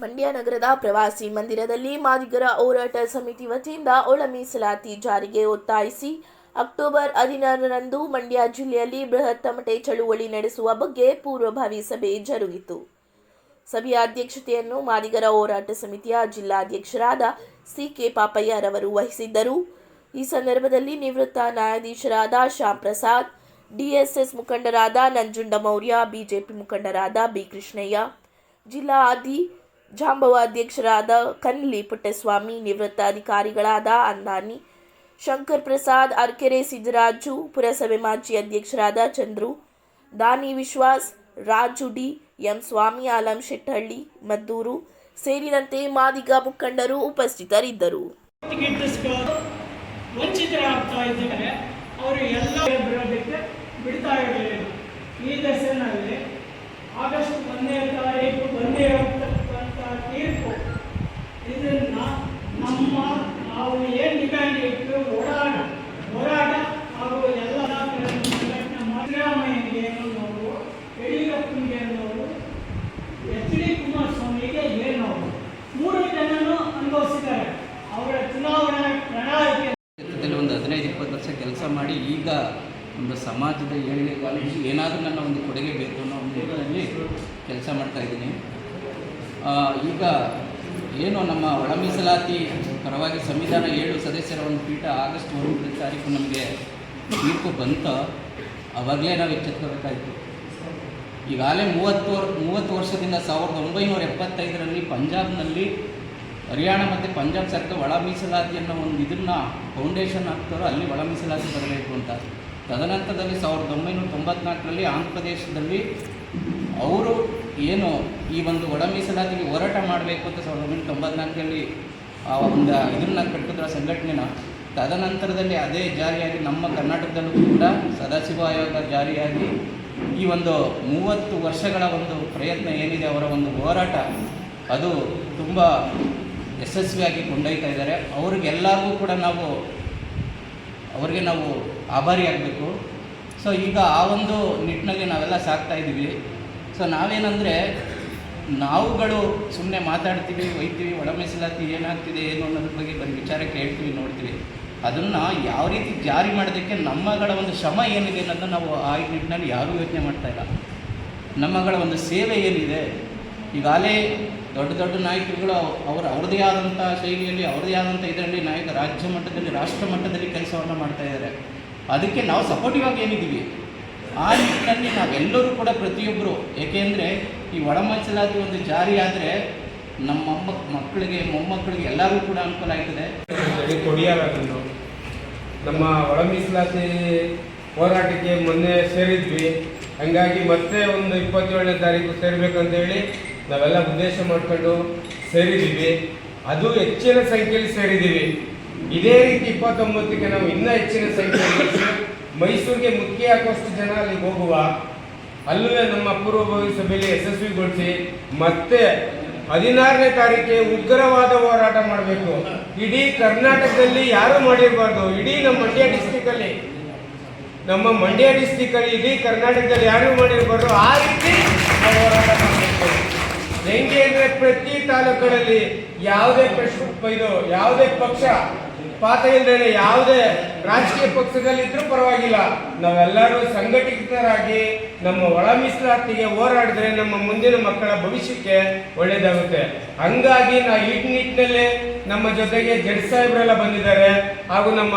ಮಂಡ್ಯ ನಗರದ ಪ್ರವಾಸಿ ಮಂದಿರದಲ್ಲಿ ಮಾದಿಗರ ಹೋರಾಟ ಸಮಿತಿ ವತಿಯಿಂದ ಒಳ ಮೀಸಲಾತಿ ಜಾರಿಗೆ ಒತ್ತಾಯಿಸಿ ಅಕ್ಟೋಬರ್ ಹದಿನಾರರಂದು ಮಂಡ್ಯ ಜಿಲ್ಲೆಯಲ್ಲಿ ಬೃಹತ್ ತಮಟೆ ಚಳುವಳಿ ನಡೆಸುವ ಬಗ್ಗೆ ಪೂರ್ವಭಾವಿ ಸಭೆ ಜರುಗಿತು. ಸಭೆಯ ಅಧ್ಯಕ್ಷತೆಯನ್ನು ಮಾದಿಗರ ಹೋರಾಟ ಸಮಿತಿಯ ಜಿಲ್ಲಾಧ್ಯಕ್ಷರಾದ ಸಿ ಕೆ ಪಾಪಯ್ಯರವರು ವಹಿಸಿದ್ದರು. ಈ ಸಂದರ್ಭದಲ್ಲಿ ನಿವೃತ್ತ ನ್ಯಾಯಾಧೀಶರಾದ ಶ್ಯಾಮ್ ಪ್ರಸಾದ್ ಡಿಎಸ್ಎಸ್ ಮುಖಂಡರಾದ ನಂಜುಂಡ ಮೌರ್ಯ ಬಿಜೆಪಿ ಮುಖಂಡರಾದ ಬಿ ಕೃಷ್ಣಯ್ಯ, ಜಿಲ್ಲಾ ಆದಿ ಜಾಂಬವ ಅಧ್ಯಕ್ಷರಾದ ಕನ್ಲಿ ಪುಟ್ಟಸ್ವಾಮಿ ನಿವೃತ್ತ ಅಧಿಕಾರಿಗಳಾದ ಅಂದಾನಿ, ಶಂಕರ್ ಪ್ರಸಾದ್, ಅರ್ಕೆರೆ ಸಿದ್ದರಾಜು ಪುರಸಭೆ ಮಾಜಿ ಅಧ್ಯಕ್ಷರಾದ ಚಂದ್ರು, ದಾನಿ ವಿಶ್ವಾಸ್, ರಾಜು ಡಿ, ಎಂ ಸ್ವಾಮಿ, ಆಲಂ ಶೆಟ್ಟಹಳ್ಳಿ ಮದ್ದೂರು ಸೇರಿದಂತೆ ಮಾದಿಗ ಮುಖಂಡರು ಉಪಸ್ಥಿತರಿದ್ದರು. ಈ ದರ್ಶನದಲ್ಲಿ ಆಗಸ್ಟ್ ಒಂದನೇ ತಾರೀಕು ಬಂದಿರತಕ್ಕಂಥ ತೀರ್ಪು ಇದನ್ನ ನಮ್ಮ ನಾವು ಏನು ಡಿಮ್ಯಾಂಡ್ ಇಟ್ಟು ಓಡಾಟ ಹೋರಾಟ ಹಾಗೂ ಎಲ್ಲ ಸಂಘಟನೆ ಸಿದ್ದರಾಮಯ್ಯನಿಗೆ ನಾವು ಯಡಿಯೂರಪ್ಪನಿಗೆ ನಾವು ಎಚ್ ಡಿ ಕುಮಾರಸ್ವಾಮಿಗೆ ಏನು ಮೂರು ಜನನು ಅನುಭವಿಸಿದ್ದಾರೆ ಅವರ ಚುನಾವಣಾ ಪ್ರಣಾಳಿಕೆ ಕ್ಷೇತ್ರದಲ್ಲಿ ಒಂದು ಹದಿನೈದು ಇಪ್ಪತ್ತು ವರ್ಷ ಕೆಲಸ ಮಾಡಿ ಈಗ ಒಂದು ಸಮಾಜದ ಏಳಿಗೆಗಾಗಿ ಏನಾದರೂ ನನ್ನ ಒಂದು ಕೊಡುಗೆ ಬೇಕು ಅನ್ನೋ ಒಂದು ನಿಟ್ಟಿನಲ್ಲಿ ಕೆಲಸ ಮಾಡ್ತಾ ಇದ್ದೀನಿ. ಆ, ಈಗ ಏನು ನಮ್ಮ ಒಳ ಮೀಸಲಾತಿ ಪರವಾಗಿ ಸಂವಿಧಾನ ಏಳು ಸದಸ್ಯರ ಒಂದು ಪೀಠ ಆಗಸ್ಟ್ ಒಂದು ತಾರೀಕು ನಮಗೆ ತೀರ್ಪು ಬಂತು ಅವಾಗಲೇ ನಾವು ಎಚ್ಚೆತ್ಕೋಬೇಕಾಯಿತು. ಈಗಾಗಲೇ ಮೂವತ್ತು ಮೂವತ್ತು ವರ್ಷದಿಂದ ಸಾವಿರದ ಒಂಬೈನೂರ ಎಪ್ಪತ್ತೈದರಲ್ಲಿ ಪಂಜಾಬ್ನಲ್ಲಿ ಹರಿಯಾಣ ಮತ್ತು ಪಂಜಾಬ್ ಸರ್ಕಾರ ಒಳ ಮೀಸಲಾತಿ ಅನ್ನೋ ಒಂದು ಇದನ್ನು ಫೌಂಡೇಶನ್ ಹಾಕ್ತಾರೋ ಅಲ್ಲಿ ಒಳ ಮೀಸಲಾತಿ ಬರಬೇಕು ಅಂತ. ತದನಂತರದಲ್ಲಿ ಸಾವಿರದ ಒಂಬೈನೂರ ತೊಂಬತ್ನಾಲ್ಕರಲ್ಲಿ ಆಂಧ್ರ ಪ್ರದೇಶದಲ್ಲಿ ಅವರು ಏನು ಈ ಒಂದು ಒಳ ಮೀಸಲಾತಿಗೆ ಹೋರಾಟ ಮಾಡಬೇಕು ಅಂತ ಸಾವಿರದ ಒಂಬೈನೂರ ತೊಂಬತ್ನಾಲ್ಕರಲ್ಲಿ ಆ ಒಂದು ಇದನ್ನ ಕಟ್ಟಿದ್ರ ಸಂಘಟನೆನ, ತದನಂತರದಲ್ಲಿ ಅದೇ ಜಾರಿಯಾಗಿ ನಮ್ಮ ಕರ್ನಾಟಕದಲ್ಲೂ ಕೂಡ ಸದಾಶಿವ ಆಯೋಗ ಜಾರಿಯಾಗಿ ಈ ಒಂದು ಮೂವತ್ತು ವರ್ಷಗಳ ಒಂದು ಪ್ರಯತ್ನ ಏನಿದೆ ಅವರ ಒಂದು ಹೋರಾಟ, ಅದು ತುಂಬ ಯಶಸ್ವಿಯಾಗಿ ಕೊಂಡೊಯ್ತಾ ಇದ್ದಾರೆ. ಅವ್ರಿಗೆಲ್ಲರಿಗೂ ಕೂಡ ನಾವು, ಅವರಿಗೆ ನಾವು ಆಭಾರಿ ಆಗಬೇಕು. ಸೊ ಈಗ ಆ ಒಂದು ನಿಟ್ಟಿನಲ್ಲಿ ನಾವೆಲ್ಲ ಸಾಕ್ತಾ ಇದ್ದೀವಿ. ಸೊ ನಾವೇನಂದರೆ, ನಾವುಗಳು ಸುಮ್ಮನೆ ಮಾತಾಡ್ತೀವಿ, ಒಯ್ತೀವಿ ಒಳಮೆಸಲಾತಿ ಏನಾಗ್ತಿದೆ, ಏನು ಅನ್ನೋದ್ರ ಬಗ್ಗೆ ಬರೀ ವಿಚಾರ ಕೇಳ್ತೀವಿ ನೋಡ್ತೀವಿ. ಅದನ್ನು ಯಾವ ರೀತಿ ಜಾರಿ ಮಾಡೋದಕ್ಕೆ ನಮ್ಮಗಳ ಒಂದು ಶ್ರಮ ಏನಿದೆ ಅನ್ನೋದನ್ನು ನಾವು ಆ ನಿಟ್ಟಿನಲ್ಲಿ ಯಾರೂ ಯೋಚನೆ ಮಾಡ್ತಾ ಇಲ್ಲ. ನಮ್ಮಗಳ ಒಂದು ಸೇವೆ ಏನಿದೆ, ಈಗಾಗಲೇ ದೊಡ್ಡ ದೊಡ್ಡ ನಾಯಕರುಗಳು ಅವರ ಅವ್ರದ್ದೇ ಆದಂಥ ಶೈಲಿಯಲ್ಲಿ ಅವ್ರದ್ದೇ ಆದಂಥ ಇದರಲ್ಲಿ ನಾಯಕ ರಾಜ್ಯ ಮಟ್ಟದಲ್ಲಿ, ರಾಷ್ಟ್ರ ಮಟ್ಟದಲ್ಲಿ ಕೆಲಸವನ್ನು ಮಾಡ್ತಾ ಇದ್ದಾರೆ. ಅದಕ್ಕೆ ನಾವು ಸಪೋರ್ಟಿವ್ ಆಗಿ ಏನಿದ್ದೀವಿ? ಆ ನಿಟ್ಟಿನಲ್ಲಿ ನಾವೆಲ್ಲರೂ ಕೂಡ ಪ್ರತಿಯೊಬ್ಬರು ಏಕೆಂದರೆ ಈ ಒಳ ಮೀಸಲಾತಿ ಒಂದು ಜಾರಿ ಆದರೆ ನಮ್ಮ ಮೊಮ್ಮ ಮಕ್ಕಳಿಗೆ, ಮೊಮ್ಮಕ್ಕಳಿಗೆ ಎಲ್ಲರೂ ಕೂಡ ಅನುಕೂಲ ಆಗ್ತದೆ. ಕೊಡಿಯಾರನ್ನು ನಮ್ಮ ಒಳ ಮೀಸಲಾತಿ ಹೋರಾಟಕ್ಕೆ ಮೊನ್ನೆ ಸೇರಿದ್ವಿ. ಹಂಗಾಗಿ ಮತ್ತೆ ಒಂದು ಇಪ್ಪತ್ತೇಳನೇ ತಾರೀಕು ಸೇರಬೇಕಂತೇಳಿ ನಾವೆಲ್ಲ ಉದ್ದೇಶ ಮಾಡ್ಕೊಂಡು ಸೇರಿದ್ದೀವಿ. ಅದು ಹೆಚ್ಚಿನ ಸಂಖ್ಯೆಯಲ್ಲಿ ಸೇರಿದ್ದೀವಿ. ಇದೇ ರೀತಿ ಇಪ್ಪತ್ತೊಂಬತ್ತಕ್ಕೆ ನಾವು ಇನ್ನೂ ಹೆಚ್ಚಿನ ಸಂಖ್ಯೆಯಲ್ಲಿ ಮೈಸೂರಿಗೆ ಮುಖ್ಯ ಹಾಕುವಷ್ಟು ಜನ ಅಲ್ಲಿಗೆ ಹೋಗುವ. ಅಲ್ಲೂ ನಮ್ಮ ಪೂರ್ವಭಾವಿ ಸಭೆಯಲ್ಲಿ ಯಶಸ್ವಿಗೊಳಿಸಿ ಮತ್ತೆ ಹದಿನಾರನೇ ತಾರೀಕಿಗೆ ಉಗ್ರವಾದ ಹೋರಾಟ ಮಾಡಬೇಕು. ಇಡೀ ಕರ್ನಾಟಕದಲ್ಲಿ ಯಾರು ಮಾಡಿರಬಾರ್ದು. ಇಡೀ ನಮ್ಮ ಮಂಡ್ಯ ಡಿಸ್ಟಿಕ್ ಅಲ್ಲಿ ನಮ್ಮ ಮಂಡ್ಯ ಡಿಸ್ಟಿಕ್ ಅಲ್ಲಿ ಇಡೀ ಕರ್ನಾಟಕದಲ್ಲಿ ಯಾರು ಮಾಡಿರಬಾರ್ದು. ಆ ರೀತಿ ಹೋರಾಟ ಮಾಡಬೇಕು. ಹೆಂಗೆ ಅಂದ್ರೆ ಪ್ರತಿ ತಾಲೂಕುಗಳಲ್ಲಿ ಯಾವುದೇ ಪಕ್ಷ ಇದು ಯಾವುದೇ ಪಕ್ಷ ಪಾತ ಇಲ್ಲದೆ ಯಾವುದೇ ರಾಜಕೀಯ ಪಕ್ಷದಲ್ಲಿದ್ದರೂ ಪರವಾಗಿಲ್ಲ. ನಾವೆಲ್ಲರೂ ಸಂಘಟಿತರಾಗಿ ನಮ್ಮ ಒಳ ಮೀಸಲಾತಿಗೆ ಹೋರಾಡಿದ್ರೆ ನಮ್ಮ ಮುಂದಿನ ಮಕ್ಕಳ ಭವಿಷ್ಯಕ್ಕೆ ಒಳ್ಳೇದಾಗುತ್ತೆ. ಹಂಗಾಗಿ ನಾ ಈ ನಿಟ್ಟಿನಲ್ಲಿ ನಮ್ಮ ಜೊತೆಗೆ ಜಡ್ ಸಾಹೇಬ್ರೆಲ್ಲ ಬಂದಿದ್ದಾರೆ. ಹಾಗೂ ನಮ್ಮ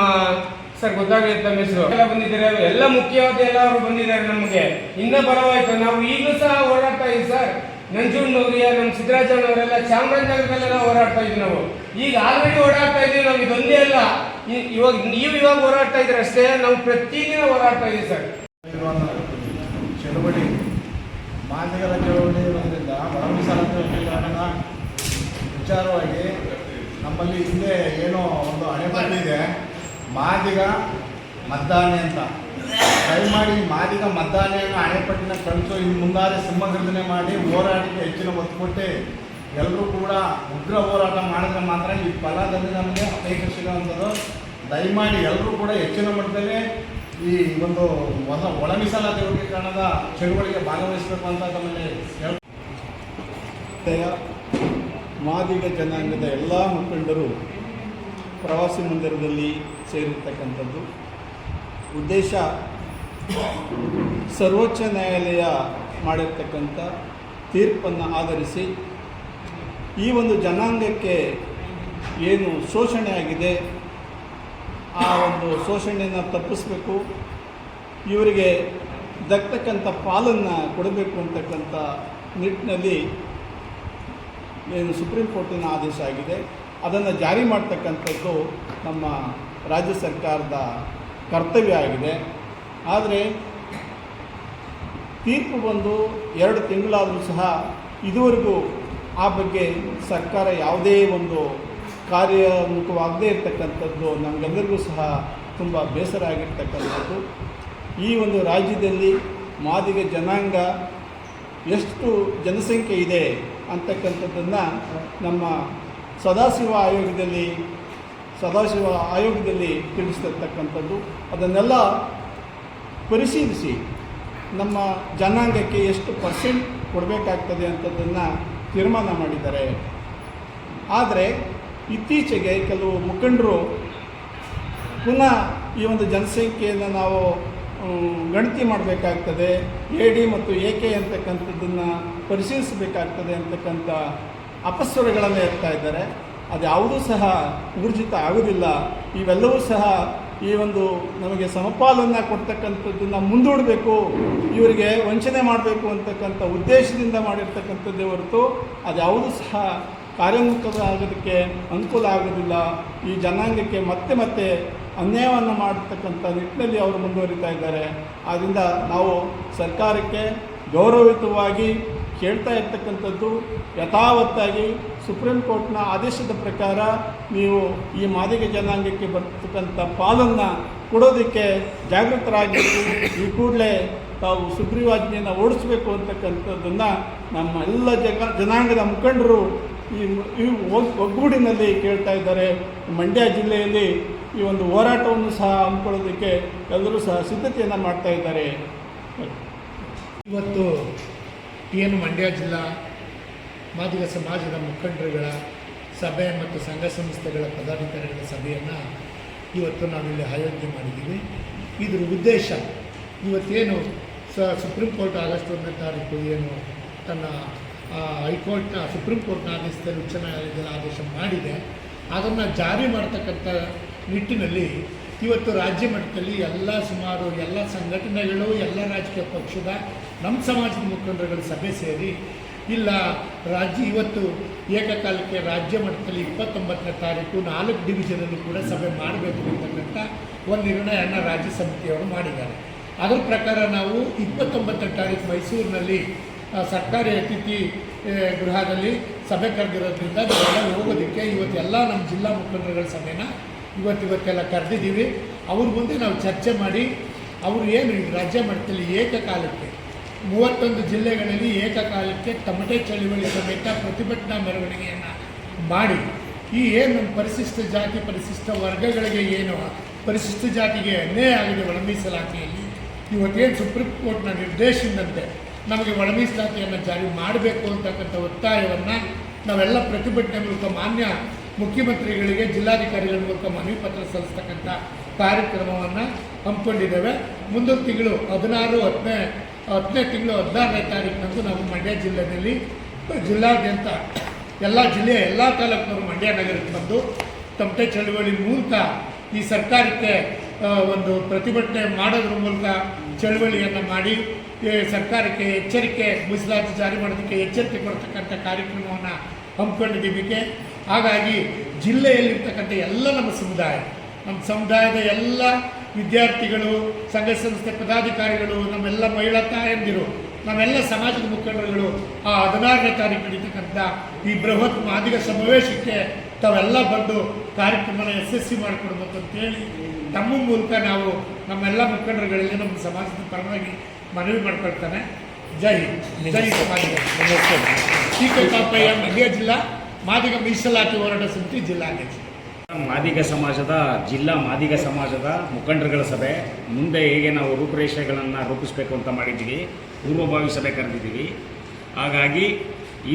ಸರ್ ಗೊತ್ತಾಗುತ್ತೆ ತಮ್ಮ ಹೆಸರು. ಎಲ್ಲ ಬಂದಿದ್ದಾರೆ. ಎಲ್ಲ ಮುಖ್ಯವಾದ ಎಲ್ಲರೂ ಬಂದಿದ್ದಾರೆ ನಮಗೆ. ಇನ್ನೂ ಬರವಾಯ್ತು ನಾವು ಈಗಲೂ ಸಹ ಹೋರಾಡ್ತಾ ಇದ್ದೀವಿ ಸರ್. ನಂಜುಂಡನವ್ರಿಗೆ ನಮ್ಮ ಸಿದ್ದರಾಜಣ್ಣವರೆಲ್ಲ ಚಾಮರಾಜನಗರದಲ್ಲೆಲ್ಲ ಹೋರಾಡ್ತಾ ಇದ್ವಿ ನಾವು. ಈಗ ಆಲ್ರೆಡಿ ಓಡಾಡ್ತಾ ಇದ್ದೀವಿ ನಾವು ಇದೊಂದೇ ಅಲ್ಲ. ಇವಾಗ ನೀವು ಇವಾಗ ಹೋರಾಡ್ತಾ ಇದ್ರೆ ಅಷ್ಟೇ, ನಾವು ಪ್ರತಿದಿನ ಹೋರಾಡ್ತಾ ಇದ್ದೀವಿ ಸರ್. ಚಳವಳಿ. ಮಾದಿಗರ ಚಳವಳಿ ಬಂದಿಲ್ಲ ಮೀಸಲಾತಿ ವಿಚಾರನ ವಿಚಾರವಾಗಿ ನಮ್ಮಲ್ಲಿ ಹಿಂದೆ ಏನೋ ಒಂದು ಅಣೆಪಟ್ಟಿದೆ ಮಾದಿಗ ಮದ್ದಾನೆ ಅಂತ. ದಯಮಾಡಿ ಮಾದಿಗ ಮದ್ದಾನೆಯನ್ನು ಅಣೆಪಟ್ಟಿನ ಕಳಿಸೋ ಇನ್ನು ಮುಂದಾರೆ ಸಿಂಹಗರ್ಜನೆ ಮಾಡಿ ಹೋರಾಟಕ್ಕೆ ಹೆಚ್ಚಿನ ಒತ್ತು ಕೊಟ್ಟು. ಎಲ್ಲರೂ ಕೂಡ ಉಗ್ರ ಹೋರಾಟ ಮಾಡಿದ್ರೆ ಮಾತ್ರ ಈ ಫಲದಲ್ಲಿ ನಮಗೆ ಅಪೇಕ್ಷೆ ಸಿಗೋವಂಥದ್ದು. ದಯಮಾಡಿ ಎಲ್ಲರೂ ಕೂಡ ಹೆಚ್ಚಿನ ಮಟ್ಟದಲ್ಲಿ ಈ ಒಂದು ಹೊಸ ಒಳ ವರ್ಗೀಕರಣದ ಚಳುವಳಿಗೆ ಭಾಗವಹಿಸಬೇಕು ಅಂತ ತಮ್ಮಲ್ಲಿ ಮಾದಿಗ ಜನಾಂಗದ ಎಲ್ಲ ಮುಖಂಡರು ಪ್ರವಾಸಿ ಮಂದಿರದಲ್ಲಿ ಸೇರಿರ್ತಕ್ಕಂಥದ್ದು. ಉದ್ದೇಶ ಸರ್ವೋಚ್ಚ ನ್ಯಾಯಾಲಯ ಮಾಡಿರ್ತಕ್ಕಂಥ ತೀರ್ಪನ್ನು ಆಧರಿಸಿ ಈ ಒಂದು ಜನಾಂಗಕ್ಕೆ ಏನು ಶೋಷಣೆ ಆಗಿದೆ, ಆ ಒಂದು ಶೋಷಣೆಯನ್ನು ತಪ್ಪಿಸಬೇಕು, ಇವರಿಗೆ ದಕ್ಕತಕ್ಕಂಥ ಪಾಲನ್ನು ಕೊಡಬೇಕು ಅಂತಕ್ಕಂಥ ನಿಟ್ಟಿನಲ್ಲಿ ಏನು ಸುಪ್ರೀಂ ಕೋರ್ಟಿನ ಆದೇಶ ಆಗಿದೆ. ಅದನ್ನು ಜಾರಿ ಮಾಡ್ತಕ್ಕಂಥದ್ದು ನಮ್ಮ ರಾಜ್ಯ ಸರ್ಕಾರದ ಕರ್ತವ್ಯ ಆಗಿದೆ. ಆದರೆ ತೀರ್ಪು ಬಂದು ಎರಡು ತಿಂಗಳಾದರೂ ಸಹ ಇದುವರೆಗೂ ಆ ಬಗ್ಗೆ ಸರ್ಕಾರ ಯಾವುದೇ ಒಂದು ಕಾರ್ಯಮುಖವಾಗದೇ ಇರತಕ್ಕಂಥದ್ದು ನಮಗೆಲ್ಲರಿಗೂ ಸಹ ತುಂಬ ಬೇಸರ ಆಗಿರ್ತಕ್ಕಂಥದ್ದು. ಈ ಒಂದು ರಾಜ್ಯದಲ್ಲಿ ಮಾದಿಗ ಜನಾಂಗ ಎಷ್ಟು ಜನಸಂಖ್ಯೆ ಇದೆ ಅಂತಕ್ಕಂಥದ್ದನ್ನು ನಮ್ಮ ಸದಾಶಿವ ಆಯೋಗದಲ್ಲಿ ಸದಾಶಿವ ಆಯೋಗದಲ್ಲಿ ತಿಳಿಸಿರ್ತಕ್ಕಂಥದ್ದು ಅದನ್ನೆಲ್ಲ ಪರಿಶೀಲಿಸಿ ನಮ್ಮ ಜನಾಂಗಕ್ಕೆ ಎಷ್ಟು ಪರ್ಸೆಂಟ್ ಕೊಡಬೇಕಾಗ್ತದೆ ಅಂಥದ್ದನ್ನು ತೀರ್ಮಾನ ಮಾಡಿದ್ದಾರೆ. ಆದರೆ ಇತ್ತೀಚೆಗೆ ಕೆಲವು ಮುಖಂಡರು ಪುನಃ ಈ ಒಂದು ಜನಸಂಖ್ಯೆಯನ್ನು ನಾವು ಗಣತಿ ಮಾಡಬೇಕಾಗ್ತದೆ, ಎ ಡಿ ಮತ್ತು ಎ ಕೆ ಅಂತಕ್ಕಂಥದ್ದನ್ನು ಪರಿಶೀಲಿಸಬೇಕಾಗ್ತದೆ ಅಂತಕ್ಕಂಥ ಅಪಸ್ವರಗಳನ್ನು ಎತ್ತಾ ಇದ್ದಾರೆ. ಅದು ಯಾವುದೂ ಸಹ ಊರ್ಜಿತ ಆಗೋದಿಲ್ಲ ಇವೆಲ್ಲವೂ ಸಹ ಈ ಒಂದು ನಮಗೆ ಸಮಪಾಲನ್ನು ಕೊಡ್ತಕ್ಕಂಥದ್ದನ್ನು ಮುಂದೂಡಬೇಕು, ಇವರಿಗೆ ವಂಚನೆ ಮಾಡಬೇಕು ಅಂತಕ್ಕಂಥ ಉದ್ದೇಶದಿಂದ ಮಾಡಿರ್ತಕ್ಕಂಥದ್ದೇ ಹೊರತು ಅದ್ಯಾವುದೂ ಸಹ ಕಾರ್ಯೋನ್ಮುಖವಾಗೋದಕ್ಕೆ ಅನುಕೂಲ ಆಗೋದಿಲ್ಲ ಈ ಜನಾಂಗಕ್ಕೆ ಮತ್ತೆ ಮತ್ತೆ ಅನ್ಯಾಯವನ್ನು ಮಾಡತಕ್ಕಂಥ ನಿಟ್ಟಿನಲ್ಲಿ ಅವರು ಮುಂದುವರಿತಾ ಇದ್ದಾರೆ. ಆದ್ದರಿಂದ ನಾವು ಸರ್ಕಾರಕ್ಕೆ ಗೌರವಯುತವಾಗಿ ಕೇಳ್ತಾ ಇರ್ತಕ್ಕಂಥದ್ದು ಯಥಾವತ್ತಾಗಿ ಸುಪ್ರೀಂ ಕೋರ್ಟ್ನ ಆದೇಶದ ಪ್ರಕಾರ ನೀವು ಈ ಮಾದಿಗ ಜನಾಂಗಕ್ಕೆ ಬರ್ತಕ್ಕಂಥ ಪಾಲನ್ನು ಕೊಡೋದಕ್ಕೆ ಜಾಗೃತರಾಗಿದ್ದು, ಈ ಕೂಡಲೇ ತಾವು ಸುಗ್ರೀವಾಜ್ಞೆಯನ್ನು ಓಡಿಸಬೇಕು ಅಂತಕ್ಕಂಥದ್ದನ್ನು ನಮ್ಮ ಎಲ್ಲ ಜಗ, ಜನಾಂಗದ ಮುಖಂಡರು ಈ ಈ ಒಗ್ಗೂಡಿನಲ್ಲಿ ಕೇಳ್ತಾ ಇದ್ದಾರೆ. ಮಂಡ್ಯ ಜಿಲ್ಲೆಯಲ್ಲಿ ಈ ಒಂದು ಹೋರಾಟವನ್ನು ಸಹ ಹಮ್ಮಿಕೊಳ್ಳೋದಕ್ಕೆ ಎಲ್ಲರೂ ಸಹ ಸಿದ್ಧತೆಯನ್ನು ಮಾಡ್ತಾ ಇದ್ದಾರೆ. ಇವತ್ತು ಏನು ಮಂಡ್ಯ ಜಿಲ್ಲಾ ಮಾದಿಗ ಸಮಾಜದ ಮುಖಂಡರುಗಳ ಸಭೆ ಮತ್ತು ಸಂಘ ಸಂಸ್ಥೆಗಳ ಪದಾಧಿಕಾರಿಗಳ ಸಭೆಯನ್ನು ಇವತ್ತು ನಾವಿಲ್ಲಿ ಆಯೋಜನೆ ಮಾಡಿದ್ದೀವಿ. ಇದ್ರ ಉದ್ದೇಶ ಇವತ್ತೇನು ಸ ಸುಪ್ರೀಂ ಕೋರ್ಟ್ ಆಗಸ್ಟ್ ಒಂದನೇ ತಾರೀಕು ಏನು ತನ್ನ ಹೈಕೋರ್ಟ್ನ ಸುಪ್ರೀಂ ಕೋರ್ಟ್ನ ಆದೇಶದಲ್ಲಿ ಉಚ್ಚ ನ್ಯಾಯಾಲಯದಲ್ಲಿ ಆದೇಶ ಮಾಡಿದೆ. ಅದನ್ನು ಜಾರಿ ಮಾಡ್ತಕ್ಕಂಥ ನಿಟ್ಟಿನಲ್ಲಿ ಇವತ್ತು ರಾಜ್ಯ ಮಟ್ಟದಲ್ಲಿ ಎಲ್ಲ ಸುಮಾರು ಎಲ್ಲ ಸಂಘಟನೆಗಳು, ಎಲ್ಲ ರಾಜಕೀಯ ಪಕ್ಷದ, ನಮ್ಮ ಸಮಾಜದ ಮುಖಂಡರುಗಳ ಸಭೆ ಸೇರಿ ಇಲ್ಲ, ರಾಜ್ಯ ಇವತ್ತು ಏಕಕಾಲಕ್ಕೆ ರಾಜ್ಯ ಮಟ್ಟದಲ್ಲಿ ಇಪ್ಪತ್ತೊಂಬತ್ತನೇ ತಾರೀಕು ನಾಲ್ಕು ಡಿವಿಷನಲ್ಲಿ ಕೂಡ ಸಭೆ ಮಾಡಬೇಕು ಅಂತಕ್ಕಂಥ ಒಂದು ನಿರ್ಣಯವನ್ನು ರಾಜ್ಯ ಸಮಿತಿಯವರು ಮಾಡಿದ್ದಾರೆ. ಅದರ ಪ್ರಕಾರ ನಾವು ಇಪ್ಪತ್ತೊಂಬತ್ತನೇ ತಾರೀಕು ಮೈಸೂರಿನಲ್ಲಿ ಸರ್ಕಾರಿ ಅತಿಥಿ ಗೃಹದಲ್ಲಿ ಸಭೆ ಕರೆದಿರೋದ್ರಿಂದ ನಾವೆಲ್ಲ ಹೋಗೋದಕ್ಕೆ ಇವತ್ತೆಲ್ಲ ನಮ್ಮ ಜಿಲ್ಲಾ ಮುಖಂಡರುಗಳ ಸಭೆನ ಇವತ್ತು ಇವತ್ತೆಲ್ಲ ಕರೆದಿದ್ದೀವಿ. ಅವ್ರ ಮುಂದೆ ನಾವು ಚರ್ಚೆ ಮಾಡಿ, ಅವರು ಏನು ರಾಜ್ಯ ಮಟ್ಟದಲ್ಲಿ ಏಕಕಾಲಕ್ಕೆ ಮೂವತ್ತೊಂದು ಜಿಲ್ಲೆಗಳಲ್ಲಿ ಏಕಕಾಲಕ್ಕೆ ತಮಟೆ ಚಳುವಳಿ ಸಮೇತ ಪ್ರತಿಭಟನಾ ಮೆರವಣಿಗೆಯನ್ನು ಮಾಡಿ. ಈ ಏನು ಪರಿಶಿಷ್ಟ ಜಾತಿ, ಪರಿಶಿಷ್ಟ ವರ್ಗಗಳಿಗೆ ಏನು ಪರಿಶಿಷ್ಟ ಜಾತಿಗೆ ಅನ್ಯಾಯ ಆಗಿದೆ ಒಳ ಮೀಸಲಾತಿಯಲ್ಲಿ ಇವತ್ತೇನು ಸುಪ್ರೀಂ ಕೋರ್ಟ್ನ ನಿರ್ದೇಶನದಂತೆ ನಮಗೆ ಒಳ ಮೀಸಲಾತಿಯನ್ನು ಜಾರಿ ಮಾಡಬೇಕು ಅಂತಕ್ಕಂಥ ಒತ್ತಾಯವನ್ನು ನಾವೆಲ್ಲ ಪ್ರತಿಭಟನೆ ಮೂಲಕ ಮಾನ್ಯ ಮುಖ್ಯಮಂತ್ರಿಗಳಿಗೆ, ಜಿಲ್ಲಾಧಿಕಾರಿಗಳ ಮೂಲಕ ಮನವಿ ಪತ್ರ ಸಲ್ಲಿಸ್ತಕ್ಕಂಥ ಕಾರ್ಯಕ್ರಮವನ್ನು ಹಮ್ಮಿಕೊಂಡಿದ್ದೇವೆ. ಮುಂದಿನ ತಿಂಗಳು ಹದಿನಾರು ಹತ್ತನೇ ಹತ್ತನೇ ತಿಂಗಳು ಹದಿನಾರನೇ ತಾರೀಕಿನಂದು ನಾವು ಮಂಡ್ಯ ಜಿಲ್ಲೆಯಲ್ಲಿ ಜಿಲ್ಲಾದ್ಯಂತ ಎಲ್ಲ ಜಿಲ್ಲೆಯ ಎಲ್ಲ ತಾಲೂಕಿನವರು ಮಂಡ್ಯ ನಗರಕ್ಕೆ ಬಂದು ತಮಟೆ ಚಳುವಳಿ ಮೂಲಕ ಈ ಸರ್ಕಾರಕ್ಕೆ ಒಂದು ಪ್ರತಿಭಟನೆ ಮಾಡೋದ್ರ ಮೂಲಕ ಚಳುವಳಿಯನ್ನು ಮಾಡಿ ಸರ್ಕಾರಕ್ಕೆ ಎಚ್ಚರಿಕೆ, ಮೀಸಲಾತಿ ಜಾರಿ ಮಾಡೋದಕ್ಕೆ ಎಚ್ಚರಿಕೆ ಕೊಡ್ತಕ್ಕಂಥ ಕಾರ್ಯಕ್ರಮವನ್ನು ಹಮ್ಮಿಕೊಂಡಿದ್ದೀವಿಕೆ. ಹಾಗಾಗಿ ಜಿಲ್ಲೆಯಲ್ಲಿರ್ತಕ್ಕಂಥ ಎಲ್ಲ ನಮ್ಮ ಸಮುದಾಯ, ನಮ್ಮ ಸಮುದಾಯದ ಎಲ್ಲ ವಿದ್ಯಾರ್ಥಿಗಳು ಸಂಘ ಸಂಸ್ಥೆ ಪದಾಧಿಕಾರಿಗಳು ನಮ್ಮೆಲ್ಲ ಮಹಿಳಾ ತಾಯಂದಿರು ನಮ್ಮೆಲ್ಲ ಸಮಾಜದ ಮುಖಂಡರುಗಳು ಆ ಹದಿನಾರನೇ ತಾರೀಕು ನಡೀತಕ್ಕಂಥ ಈ ಬೃಹತ್ ಮಾದಿಗ ಸಮಾವೇಶಕ್ಕೆ ತಾವೆಲ್ಲ ಬಂದು ಕಾರ್ಯಕ್ರಮನ ಯಶಸ್ವಿ ಮಾಡಿಕೊಡ್ಬೇಕಂತೇಳಿ ತಮ್ಮ ಮೂಲಕ ನಾವು ನಮ್ಮೆಲ್ಲ ಮುಖಂಡರುಗಳಲ್ಲಿ ನಮ್ಮ ಸಮಾಜದ ಪರವಾಗಿ ಮನವಿ ಮಾಡ್ಕೊಳ್ತಾನೆ. ಜೈ. ಜೈ ಸಮಾಜ ಮಂಡ್ಯ ಜಿಲ್ಲಾ ಮಾದಿಗ ಮೀಸಲಾತಿ ಹೋರಾಟ ಸಮಿತಿ ಜಿಲ್ಲಾಧ್ಯಕ್ಷ ಮಾದಿಗ ಸಮಾಜದ, ಜಿಲ್ಲಾ ಮಾದಿಗ ಸಮಾಜದ ಮುಖಂಡರುಗಳ ಸಭೆ. ಮುಂದೆ ಹೇಗೆ ನಾವು ರೂಪುರೇಷೆಗಳನ್ನು ರೂಪಿಸಬೇಕು ಅಂತ ಮಾಡಿದ್ದೀವಿ. ಪೂರ್ವಭಾವಿ ಸಭೆ ಕರೆದಿದ್ದೀವಿ. ಹಾಗಾಗಿ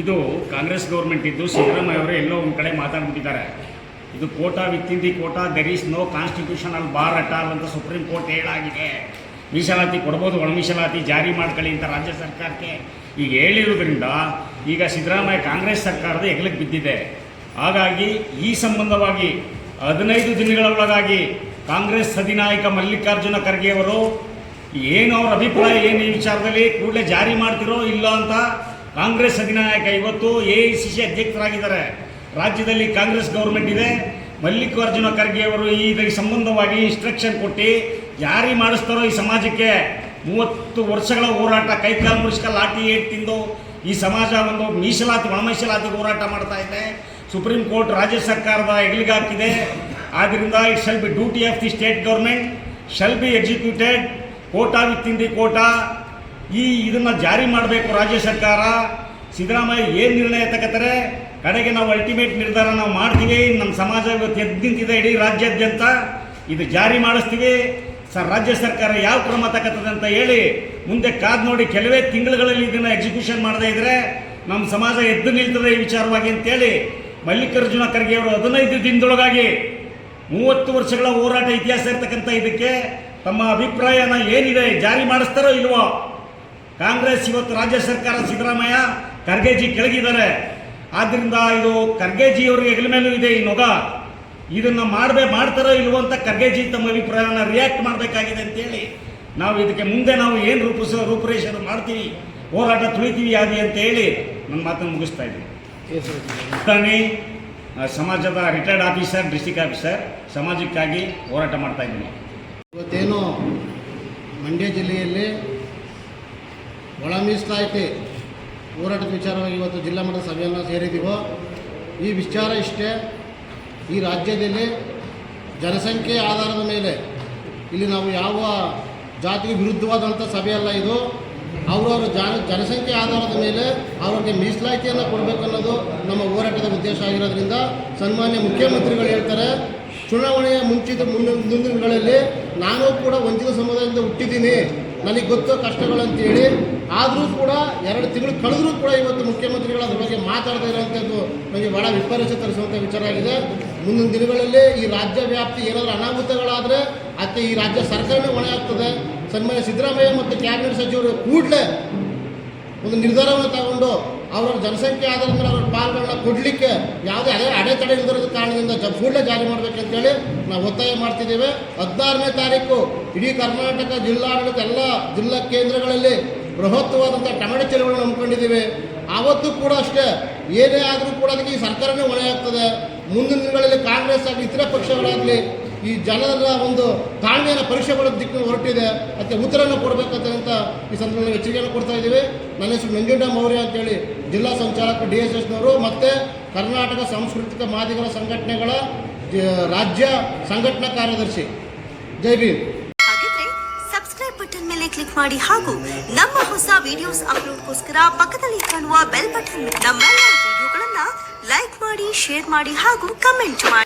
ಇದು ಕಾಂಗ್ರೆಸ್ ಗೌರ್ಮೆಂಟ್ ಇದ್ದು ಸಿದ್ದರಾಮಯ್ಯ ಅವರು ಎಲ್ಲೋ ಒಂದು ಕಡೆ ಮಾತಾಡ್ಬಿಟ್ಟಿದ್ದಾರೆ. ಇದು quota with the quota there is no constitutional bar at all ಅಂತ ಸುಪ್ರೀಂ ಕೋರ್ಟ್ ಹೇಳಾಗಿದೆ. ಮೀಸಲಾತಿ ಕೊಡ್ಬೋದು, ಒಣ ಮೀಸಲಾತಿ ಜಾರಿ ಮಾಡ್ಕೊಳ್ಳಿ ಅಂತ ರಾಜ್ಯ ಸರ್ಕಾರಕ್ಕೆ ಈಗ ಹೇಳಿರೋದ್ರಿಂದ ಈಗ ಸಿದ್ದರಾಮಯ್ಯ ಕಾಂಗ್ರೆಸ್ ಸರ್ಕಾರದ ಹೆಗಲಿಗೆ ಬಿದ್ದಿದೆ. ಹಾಗಾಗಿ ಈ ಸಂಬಂಧವಾಗಿ ಹದಿನೈದು ದಿನಗಳ ಒಳಗಾಗಿ ಕಾಂಗ್ರೆಸ್ ಅಧಿನಾಯಕ ಮಲ್ಲಿಕಾರ್ಜುನ ಖರ್ಗೆಯವರು ಏನು ಅವರ ಅಭಿಪ್ರಾಯ, ಏನು ಈ ವಿಚಾರದಲ್ಲಿ ಕೂಡಲೇ ಜಾರಿ ಮಾಡ್ತಿರೋ ಇಲ್ಲ ಅಂತ ಕಾಂಗ್ರೆಸ್ ಅಧಿನಾಯಕ ಇವತ್ತು ಎ ಐ ಸಿ ಸಿ ಅಧ್ಯಕ್ಷರಾಗಿದ್ದಾರೆ. ರಾಜ್ಯದಲ್ಲಿ ಕಾಂಗ್ರೆಸ್ ಗೌರ್ಮೆಂಟ್ ಇದೆ. ಮಲ್ಲಿಕಾರ್ಜುನ ಖರ್ಗೆ ಅವರು ಇದಕ್ಕೆ ಸಂಬಂಧವಾಗಿ ಇನ್ಸ್ಟ್ರಕ್ಷನ್ ಕೊಟ್ಟು ಜಾರಿ ಮಾಡಿಸ್ತಾರೋ ಈ ಸಮಾಜಕ್ಕೆ. ಮೂವತ್ತು ವರ್ಷಗಳ ಹೋರಾಟ, ಕೈಕಾಲು ಮುರಿಸ್ಕ ಲಾಠಿ ಏಟ್ ತಿಂದು ಈ ಸಮಾಜ ಒಂದು ಮೀಸಲಾತಿ ಒಳ ಮೀಸಲಾತಿ ಹೋರಾಟ ಮಾಡ್ತಾ ಇದೆ. ಸುಪ್ರೀಂ ಕೋರ್ಟ್ ರಾಜ್ಯ ಸರ್ಕಾರದ ಹೆಗಲಿಗೆ ಹಾಕಿದೆ. ಆದ್ದರಿಂದ it shall be duty of the state government shall be executed quota with in the quota. ಈ ಇದನ್ನು ಜಾರಿ ಮಾಡಬೇಕು ರಾಜ್ಯ ಸರ್ಕಾರ. ಸಿದ್ದರಾಮಯ್ಯ ಏನು ನಿರ್ಣಯ ತಗೋತಾರೆ ಕಡೆಗೆ ನಾವು ಅಲ್ಟಿಮೇಟ್ ನಿರ್ಧಾರ ನಾವು ಮಾಡ್ತೀವಿ. ನಮ್ಮ ಸಮಾಜ ಇವತ್ತು ಎದ್ದು ನಿಂತಿದೆ ಇಡೀ ರಾಜ್ಯಾದ್ಯಂತ. ಇದು ಜಾರಿ ಮಾಡಿಸ್ತೀವಿ. ಸರ್, ರಾಜ್ಯ ಸರ್ಕಾರ ಯಾವ ಕ್ರಮ ತಗೋತದೆ ಅಂತ ಹೇಳಿ ಮುಂದೆ ಕಾದ್ ನೋಡಿ ಕೆಲವೇ ತಿಂಗಳುಗಳಲ್ಲಿ ಇದನ್ನು ಎಕ್ಸಿಕ್ಯೂಷನ್ ಮಾಡದೇ ಇದ್ರೆ ನಮ್ಮ ಸಮಾಜ ಎದ್ದು ನಿಲ್ತದೆ ಈ ವಿಚಾರವಾಗಿ ಅಂತೇಳಿ ಮಲ್ಲಿಕಾರ್ಜುನ ಖರ್ಗೆ ಅವರು ಹದಿನೈದು ದಿನದೊಳಗಾಗಿ ಮೂವತ್ತು ವರ್ಷಗಳ ಹೋರಾಟ ಇತಿಹಾಸ ಇರತಕ್ಕಂಥ ಇದಕ್ಕೆ ತಮ್ಮ ಅಭಿಪ್ರಾಯನ ಏನಿದೆ, ಜಾರಿ ಮಾಡಿಸ್ತಾರೋ ಇಲ್ವೋ? ಕಾಂಗ್ರೆಸ್ ಇವತ್ತು ರಾಜ್ಯ ಸರ್ಕಾರ ಸಿದ್ದರಾಮಯ್ಯ ಖರ್ಗೆಜಿ ಕೆಳಗಿದ್ದಾರೆ. ಆದ್ದರಿಂದ ಇದು ಖರ್ಗೆಜಿ ಅವರಿಗೆ ಹೆಗಲ ಮೇಲೂ ಇದೆ ಈ ನೊಗ. ಇದನ್ನು ಮಾಡಬೇ, ಮಾಡ್ತಾರೋ ಇಲ್ವೋ ಅಂತ ಖರ್ಗೆಜಿ ತಮ್ಮ ಅಭಿಪ್ರಾಯನ ರಿಯಾಕ್ಟ್ ಮಾಡಬೇಕಾಗಿದೆ ಅಂತೇಳಿ ನಾವು ಇದಕ್ಕೆ ಮುಂದೆ ನಾವು ಏನು ರೂಪಿಸೋ ರೂಪುರೇಷೆ ಮಾಡ್ತೀವಿ, ಹೋರಾಟ ತುಳಿತೀವಿ ಯಾದಿ ಅಂತ ಹೇಳಿ ನನ್ನ ಮಾತನ್ನು ಮುಗಿಸ್ತಾ ಇದ್ದೀನಿ. ಆ, ಸಮಾಜದ ರಿಟೈರ್ಡ್ ಆಫೀಸರ್ ಡಿಸ್ಟಿಕ್ ಆಫೀಸರ್ ಸಮಾಜಕ್ಕಾಗಿ ಹೋರಾಟ ಮಾಡ್ತಾ ಇದ್ದೀನಿ. ಇವತ್ತೇನು ಮಂಡ್ಯ ಜಿಲ್ಲೆಯಲ್ಲಿ ಒಳ ಮೀಸಲಾತಿ ಹೋರಾಟದ ವಿಚಾರವಾಗಿ ಇವತ್ತು ಜಿಲ್ಲಾ ಮಟ್ಟದ ಸಭೆಯನ್ನು ಸೇರಿದ್ದೀವೋ ಈ ವಿಚಾರ ಇಷ್ಟೇ. ಈ ರಾಜ್ಯದಲ್ಲಿ ಜನಸಂಖ್ಯೆ ಆಧಾರದ ಮೇಲೆ ಇಲ್ಲಿ ನಾವು ಯಾವ ಜಾತಿಗೆ ವಿರುದ್ಧವಾದಂಥ ಸಭೆಯಲ್ಲ ಇದು. ಅವರವರ ಜನ, ಜನಸಂಖ್ಯೆ ಆಧಾರದ ಮೇಲೆ ಅವರಿಗೆ ಮೀಸಲಾತಿಯನ್ನು ಕೊಡಬೇಕನ್ನೋದು ನಮ್ಮ ಹೋರಾಟದ ಉದ್ದೇಶ ಆಗಿರೋದ್ರಿಂದ ಸನ್ಮಾನ್ಯ ಮುಖ್ಯಮಂತ್ರಿಗಳು ಹೇಳ್ತಾರೆ, ಚುನಾವಣೆಯ ಮುಂಚಿತ ಮುನ್ನ ಮುಂದಿನ ದಿನಗಳಲ್ಲಿ ನಾನು ಕೂಡ ವಂಚಿತ ಸಮುದಾಯದಿಂದ ಹುಟ್ಟಿದ್ದೀನಿ, ನನಗೆ ಗೊತ್ತು ಕಷ್ಟಗಳು ಅಂತೇಳಿ. ಆದರೂ ಕೂಡ ಎರಡು ತಿಂಗಳು ಕಳೆದರೂ ಕೂಡ ಇವತ್ತು ಮುಖ್ಯಮಂತ್ರಿಗಳು ಅದರ ಬಗ್ಗೆ ಮಾತಾಡದೇ ಇರೋವಂಥದ್ದು ನನಗೆ ಭಾಳ ವಿಪರ್ಯಾಸ ತರಿಸುವಂಥ ವಿಚಾರ ಆಗಿದೆ. ಮುಂದಿನ ದಿನಗಳಲ್ಲಿ ಈ ರಾಜ್ಯ ವ್ಯಾಪ್ತಿ ಏನಾದರೂ ಅನಾಹುತಗಳಾದರೆ ಅತ್ತೆ ಈ ರಾಜ್ಯ ಸರ್ಕಾರನೇ ಹೊಣೆ ಆಗ್ತದೆ. ಸನ್ಮಾನ್ಯ ಸಿದ್ದರಾಮಯ್ಯ ಮತ್ತು ಕ್ಯಾಬಿನೆಟ್ ಸಚಿವರು ಕೂಡಲೇ ಒಂದು ನಿರ್ಧಾರವನ್ನು ತಗೊಂಡು ಅವರ ಜನಸಂಖ್ಯೆ ಆಧಾರದ ಮೇಲೆ ಅವರ ಪಾಲ್ಗಳನ್ನ ಕೊಡಲಿಕ್ಕೆ ಯಾವುದೇ ಅದೇ ಅಡೆತಡೆ ಇಲ್ಲದಿರೋದ ಕಾರಣದಿಂದ ಜ ಕೂಡಲೇ ಜಾರಿ ಮಾಡಬೇಕಂತೇಳಿ ನಾವು ಒತ್ತಾಯ ಮಾಡ್ತಿದ್ದೇವೆ. ಹದಿನಾರನೇ ತಾರೀಕು ಇಡೀ ಕರ್ನಾಟಕ ಜಿಲ್ಲಾಡಳಿತ ಎಲ್ಲ ಜಿಲ್ಲಾ ಕೇಂದ್ರಗಳಲ್ಲಿ ಬೃಹತ್ವಾದಂಥ ಟಮಾಟೆ ಚಳುವಳಿ ನಂಬ್ಕೊಂಡಿದ್ದೀವಿ ಆವತ್ತು ಕೂಡ ಅಷ್ಟೇ, ಏನೇ ಆದರೂ ಕೂಡ ಅದಕ್ಕೆ ಈ ಸರ್ಕಾರನೇ ಹೊಣೆ ಮುಂದಿನ ದಿನಗಳಲ್ಲಿ ಕಾಂಗ್ರೆಸ್ ಆಗಲಿ ಇತರ ಪಕ್ಷಗಳಾಗಲಿ ಈ ಜನರ ಒಂದು ತಾಳ್ಮೆಯನ್ನು ಪರೀಕ್ಷೆ ಮಾಡೋ ದಿಕ್ಕಿನ ಹೊರಟಿದೆ. ಅದಕ್ಕೆ ಉತ್ತರವನ್ನು ಕೊಡಬೇಕಂತ ಈ ಸಂದರ್ಭದಲ್ಲಿ ಎಚ್ಚರಿಕೆಯನ್ನು ಕೊಡ್ತಾ ಇದ್ದೀವಿ. ನನ್ನ ಹೆಸರು ನಂಜುಂಡ ಮೌರ್ಯ ಅಂತೇಳಿ ಜಿಲ್ಲಾ ಸಂಚಾಲಕ ಡಿ ಎಸ್ ಎಸ್ನವರು ಮತ್ತು ಕರ್ನಾಟಕ ಸಾಂಸ್ಕೃತಿಕ ಮಾದಿಗರ ಸಂಘಟನೆಗಳ ರಾಜ್ಯ ಸಂಘಟನಾ ಕಾರ್ಯದರ್ಶಿ. ಜೈ ಸಬ್ಸ್ಕ್ರೈಬ್ ಬಟನ್ ಮೇಲೆ ಕ್ಲಿಕ್ ಮಾಡಿ ಹಾಗೂ ನಮ್ಮ ಹೊಸ ವಿಡಿಯೋಸ್ ಅಪ್ಲೋಡ್ಗೋಸ್ಕರ ಪಕ್ಕದಲ್ಲಿ ಕಾಣುವ ಬೆಲ್ ಬಟನ್, ನಮ್ಮೆಲ್ಲ ವಿಡಿಯೋಗಳನ್ನ ಲೈಕ್ ಮಾಡಿ, ಶೇರ್ ಮಾಡಿ ಹಾಗೂ ಕಮೆಂಟ್ ಮಾಡಿ.